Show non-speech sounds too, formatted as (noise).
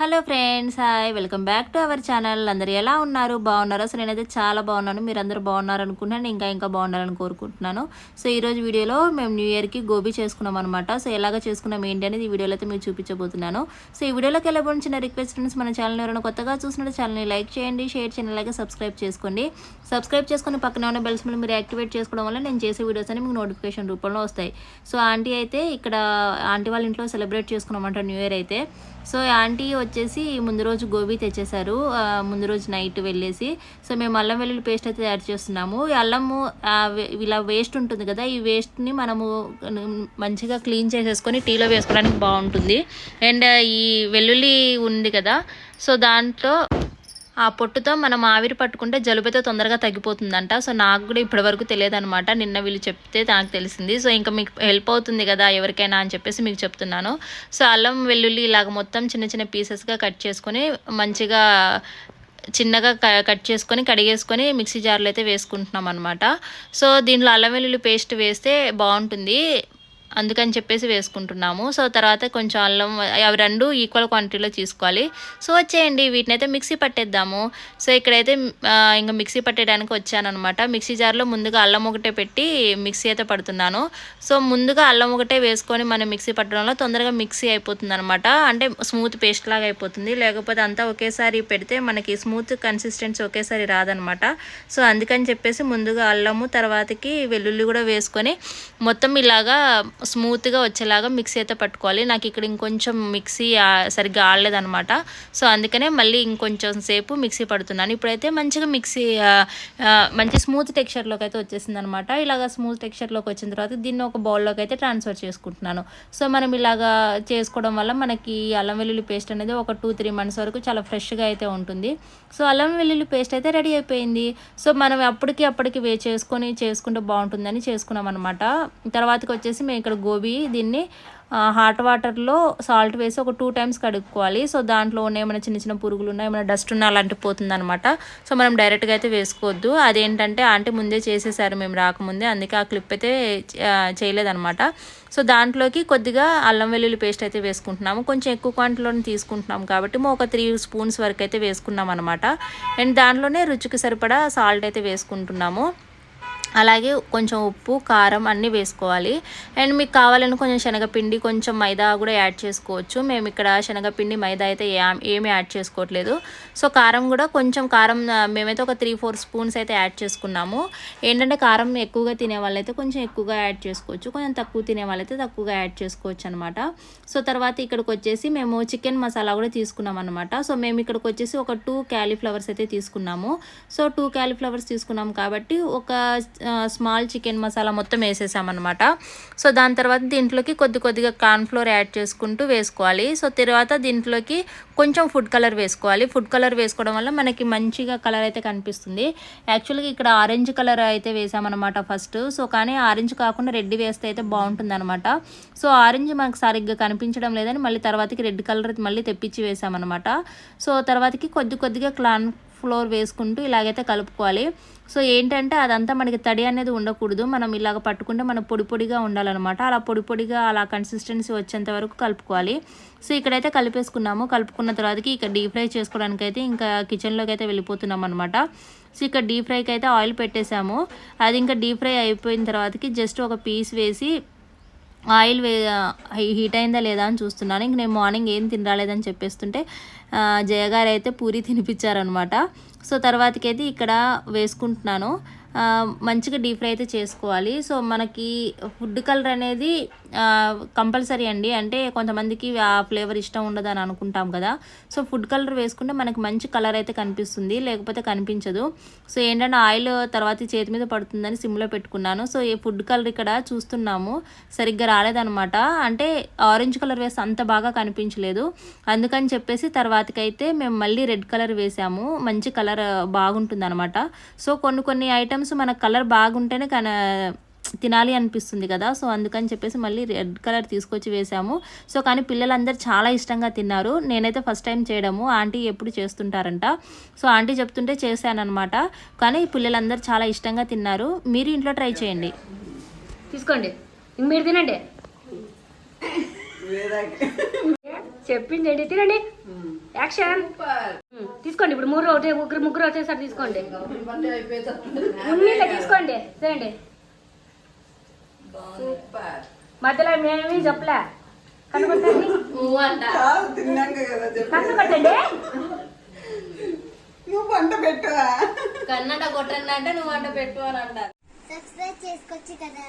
Hello friends hi. Welcome back to our channel. అందరు ఎలా ఉన్నారు? బాగున్నారు? అసలు నేనైతే చాలా బాగున్నాను. మీరు బాగున్నారు అనుకుంటున్నాను ఇంకా ఇంకా బాగున్నారని కోరుకుంటున్నాను. సో ఈరోజు వీడియోలో మేము న్యూ ఇయర్కి గోబీ చేసుకున్నాం అనమాట సో ఎలాగ చేసుకున్నాం ఏంటి అనేది ఈ వీడియోలో అయితే మీకు చూపించబోతున్నాను. సో ఈ వీడియోలోకి వెళ్ళబోయిన చిన్న రిక్వెస్ట్ ఫ్రెండ్స్ మన ఛానల్ ఎవరైనా కొత్తగా చూసినట్టు ఛానల్ని లైక్ చేయండి షేర్ చేయండి అలాగే సబ్స్క్రైబ్ చేసుకోండి. సబ్స్క్రైబ్ చేసుకుని పక్కన ఉన్న బెల్స్ మీద మీరు యాక్టివేట్ చేసుకోవడం వల్ల నేను చేసే వీడియోస్ అని మీకు నోటిఫికేషన్ రూపంలో వస్తాయి. సో ఆంటీ అయితే ఇక్కడ ఆంటీ వాళ్ళ ఇంట్లో సెలబ్రేట్ చేసుకున్నామంట న్యూ ఇయర్ అయితే. సో ఆంటీ వచ్చేసి ముందు రోజు గోబీ తెచ్చేశారు. ముందు రోజు నైట్ వెళ్ళేసి. సో మేము అల్లం వెల్లుల్లి పేస్ట్ అయితే తయారు చేస్తున్నాము. ఈ అల్లము ఇలా వేస్ట్ ఉంటుంది కదా ఈ వేస్ట్ని మనము మంచిగా క్లీన్ చేసేసుకొని టీలో వేసుకోవడానికి బాగుంటుంది. అండ్ ఈ వెల్లుల్లి ఉంది కదా సో దాంట్లో ఆ పొట్టుతో మనం ఆవిరి పట్టుకుంటే జలుబైతే తొందరగా తగ్గిపోతుందంట. సో నాకు కూడా ఇప్పటివరకు తెలియదు అనమాట నిన్న వీళ్ళు చెప్తే నాకు తెలిసింది. సో ఇంకా మీకు హెల్ప్ అవుతుంది కదా ఎవరికైనా అని చెప్పేసి మీకు చెప్తున్నాను. సో అల్లం వెల్లుల్లి ఇలాగ మొత్తం చిన్న చిన్న పీసెస్గా కట్ చేసుకొని మంచిగా చిన్నగా క- కట్ చేసుకొని కడిగేసుకొని మిక్సీ జార్లో అయితే వేసుకుంటున్నాం అనమాట సో దీంట్లో అల్లం వెల్లుల్లి పేస్ట్ వేస్తే బాగుంటుంది. అందుకని చెప్పేసి వేసుకుంటున్నాము. సో తర్వాత కొంచెం అల్లం అవి రెండు ఈక్వల్ క్వాంటిటీలో తీసుకోవాలి. సో వచ్చేయండి వీటిని అయితే మిక్సీ పట్టేద్దాము. సో ఇక్కడైతే ఇంకా మిక్సీ పట్టేయడానికి వచ్చానమాట మిక్సీ జార్లో ముందుగా అల్లం ఒకటే పెట్టి మిక్సీ అయితే పడుతున్నాను. సో ముందుగా అల్లం ఒకటే వేసుకొని మనం మిక్సీ పట్టడంలో తొందరగా మిక్సీ అయిపోతుంది అనమాట అంటే స్మూత్ పేస్ట్ లాగా అయిపోతుంది. లేకపోతే అంతా ఒకేసారి పెడితే మనకి స్మూత్ కన్సిస్టెన్సీ ఒకేసారి రాదనమాట సో అందుకని చెప్పేసి ముందుగా అల్లము తర్వాతకి వెల్లుల్లి కూడా వేసుకొని మొత్తం ఇలాగా స్మూత్గా వచ్చేలాగా మిక్సీ అయితే పట్టుకోవాలి. నాకు ఇక్కడ ఇంకొంచెం మిక్సీ సరిగ్గా ఆడలేదనమాట సో అందుకనే మళ్ళీ ఇంకొంచెం సేపు మిక్సీ పడుతున్నాను. ఇప్పుడైతే మంచిగా మిక్సీ మంచి స్మూత్ టెక్స్చర్లోకి అయితే వచ్చేసింది అనమాట ఇలాగ స్మూత్ టెక్స్చర్లోకి వచ్చిన తర్వాత దీన్ని ఒక బౌల్లోకి అయితే ట్రాన్స్ఫర్ చేసుకుంటున్నాను. సో మనం ఇలాగా చేసుకోవడం వల్ల మనకి అల్లం వెల్లుల్లి పేస్ట్ అనేది ఒక టూ త్రీ మంత్స్ వరకు చాలా ఫ్రెష్గా అయితే ఉంటుంది. సో అల్లం వెల్లుల్లి పేస్ట్ అయితే రెడీ అయిపోయింది. సో మనం అప్పటికి అప్పటికి వే చేసుకొని చేసుకుంటే బాగుంటుందని చేసుకున్నాం అనమాట తర్వాతకి వచ్చేసి మేము ఇక్కడ గోబీ దీన్ని హాట్ వాటర్లో సాల్ట్ వేసి ఒక టూ టైమ్స్ కడుక్కోవాలి. సో దాంట్లో ఉన్న ఏమైనా చిన్న చిన్న పురుగులు ఉన్నా ఏమైనా డస్ట్ ఉన్నా అలాంటి పోతుంది అనమాట సో మనం డైరెక్ట్గా అయితే వేసుకోవద్దు. అదేంటంటే ఆంటీ ముందే చేసేసారు మేము రాకముందే. అందుకే ఆ క్లిప్ అయితే చేయలేదనమాట సో దాంట్లోకి కొద్దిగా అల్లం వెల్లుల్లి పేస్ట్ అయితే వేసుకుంటున్నాము. కొంచెం ఎక్కువ క్వాంటిటీలోనే తీసుకుంటున్నాం కాబట్టి మేము ఒక త్రీ స్పూన్స్ వరకు అయితే వేసుకున్నాం అనమాట అండ్ దాంట్లోనే రుచికి సరిపడా సాల్ట్ అయితే వేసుకుంటున్నాము. అలాగే కొంచెం ఉప్పు కారం అన్నీ వేసుకోవాలి. అండ్ మీకు కావాలని కొంచెం శనగపిండి కొంచెం మైదా కూడా యాడ్ చేసుకోవచ్చు. మేము ఇక్కడ శనగపిండి మైదా అయితే ఏమి యాడ్ చేసుకోవట్లేదు. సో కారం కూడా కొంచెం కారం మేమైతే ఒక త్రీ ఫోర్ స్పూన్స్ అయితే యాడ్ చేసుకున్నాము. ఏంటంటే కారం ఎక్కువగా తినే వాళ్ళైతే కొంచెం ఎక్కువగా యాడ్ చేసుకోవచ్చు. కొంచెం తక్కువ తినే వాళ్ళైతే తక్కువగా యాడ్ చేసుకోవచ్చు అనమాట సో తర్వాత ఇక్కడికి వచ్చేసి మేము చికెన్ మసాలా కూడా తీసుకున్నాం అనమాట సో మేము ఇక్కడికి వచ్చేసి ఒక టూ క్యాలీఫ్లవర్స్ అయితే తీసుకున్నాము. సో టూ క్యాలీఫ్లవర్స్ తీసుకున్నాం కాబట్టి ఒక స్మాల్ చికెన్ మసాలా మొత్తం వేసేసామన్నమాట. సో దాని తర్వాత దీంట్లోకి కొద్ది కొద్దిగా కార్న్ఫ్లోర్ యాడ్ చేసుకుంటూ వేసుకోవాలి. సో తర్వాత దీంట్లోకి కొంచెం ఫుడ్ కలర్ వేసుకోవాలి. ఫుడ్ కలర్ వేసుకోవడం వల్ల మనకి మంచిగా కలర్ అయితే కనిపిస్తుంది. యాక్చువల్గా ఇక్కడ ఆరెంజ్ కలర్ అయితే వేసామన్నమాట ఫస్ట్ సో కానీ ఆరెంజ్ కాకుండా రెడ్ వేస్తే అయితే బాగుంటుంది అనమాట సో ఆరెంజ్ మనకు సరిగ్గా కనిపించడం లేదని మళ్ళీ తర్వాతకి రెడ్ కలర్ మళ్ళీ తెప్పించి వేసామన్నమాట. సో తర్వాతకి కొద్ది కొద్దిగా క్లాన్ ఫ్లోర్ వేసుకుంటూ ఇలాగైతే కలుపుకోవాలి. సో ఏంటంటే అదంతా మనకి తడి అనేది ఉండకూడదు. మనం ఇలాగ పట్టుకుంటే మనం పొడి పొడిగా ఉండాలన్నమాట. అలా పొడి పొడిగా అలా కన్సిస్టెన్సీ వచ్చేంత వరకు కలుపుకోవాలి. సో ఇక్కడైతే కలిపేసుకున్నాము. కలుపుకున్న తర్వాతకి ఇక్కడ డీప్ ఫ్రై చేసుకోవడానికి అయితే ఇంకా కిచెన్లోకి అయితే వెళ్ళిపోతున్నాం అనమాట సో ఇక్కడ డీప్ ఫ్రైకి అయితే ఆయిల్ పెట్టేసాము అది ఇంకా డీప్ ఫ్రై అయిపోయిన తర్వాతకి జస్ట్ ఒక పీస్ వేసి ఆయిల్ వే హీట్ అయిందా లేదా అని చూస్తున్నాను. ఇంక నేను మార్నింగ్ ఏం తినరాలేదని చెప్పేస్తుంటే జయగారు అయితే పూరి తినిపించారనమాట సో తర్వాతకి అయితే ఇక్కడ వేసుకుంటున్నాను. మంచిగా డీప్ ఫ్రై అయితే చేసుకోవాలి. సో మనకి ఫుడ్ కలర్ అనేది కంపల్సరీ అండి. అంటే కొంతమందికి ఆ ఫ్లేవర్ ఇష్టం ఉండదు అని అనుకుంటాం కదా. సో ఫుడ్ కలర్ వేసుకుంటే మనకి మంచి కలర్ అయితే కనిపిస్తుంది. లేకపోతే కనిపించదు. సో ఏంటంటే ఆయిల్ తర్వాత చేతి మీద పడుతుందని సిమ్లో పెట్టుకున్నాను. సో ఈ ఫుడ్ కలర్ ఇక్కడ చూస్తున్నాము. సరిగ్గా రాలేదనమాట అంటే ఆరెంజ్ కలర్ వేస్తే అంత బాగా కనిపించలేదు. అందుకని చెప్పేసి తర్వాతకైతే మేము మళ్ళీ రెడ్ కలర్ వేసాము. మంచి కలర్ బాగుంటుంది అనమాట సో కొన్ని కొన్ని ఐటమ్స్ మన కలర్ బాగుంటేనే కన తినాలి అనిపిస్తుంది కదా. సో అందుకని చెప్పేసి మళ్ళీ రెడ్ కలర్ తీసుకొచ్చి వేసాము. సో కానీ పిల్లలందరూ చాలా ఇష్టంగా తిన్నారు. నేనైతే ఫస్ట్ టైం చేయడము. ఆంటీ ఎప్పుడు చేస్తుంటారంట. సో ఆంటీ చెప్తుంటే చేశానమాట కానీ పిల్లలందరూ చాలా ఇష్టంగా తిన్నారు. మీరు ఇంట్లో ట్రై చేయండి. తీసుకోండి. ఇంక మీరు తినండి. (laughs) చెప్పింది తినండి. యాక్షన్ ఉమ్, తీసుకోండి. ఇప్పుడు మూడు ఒకటి ముగ్గురు ముగ్గురు వచ్చేసరి తీసుకోండి. ఉన్నీళ్ళ తీసుకోండి. చేయండి సూపర్. మధ్యలో మేమేమి చెప్పలే. నువ్వు పెట్టవా? కన్నడ కొట్టండి అంటే నువ్వు వంట పెట్టు అని అంటారు. సబ్స్క్రైబ్ చేసుకోవచ్చు కదా.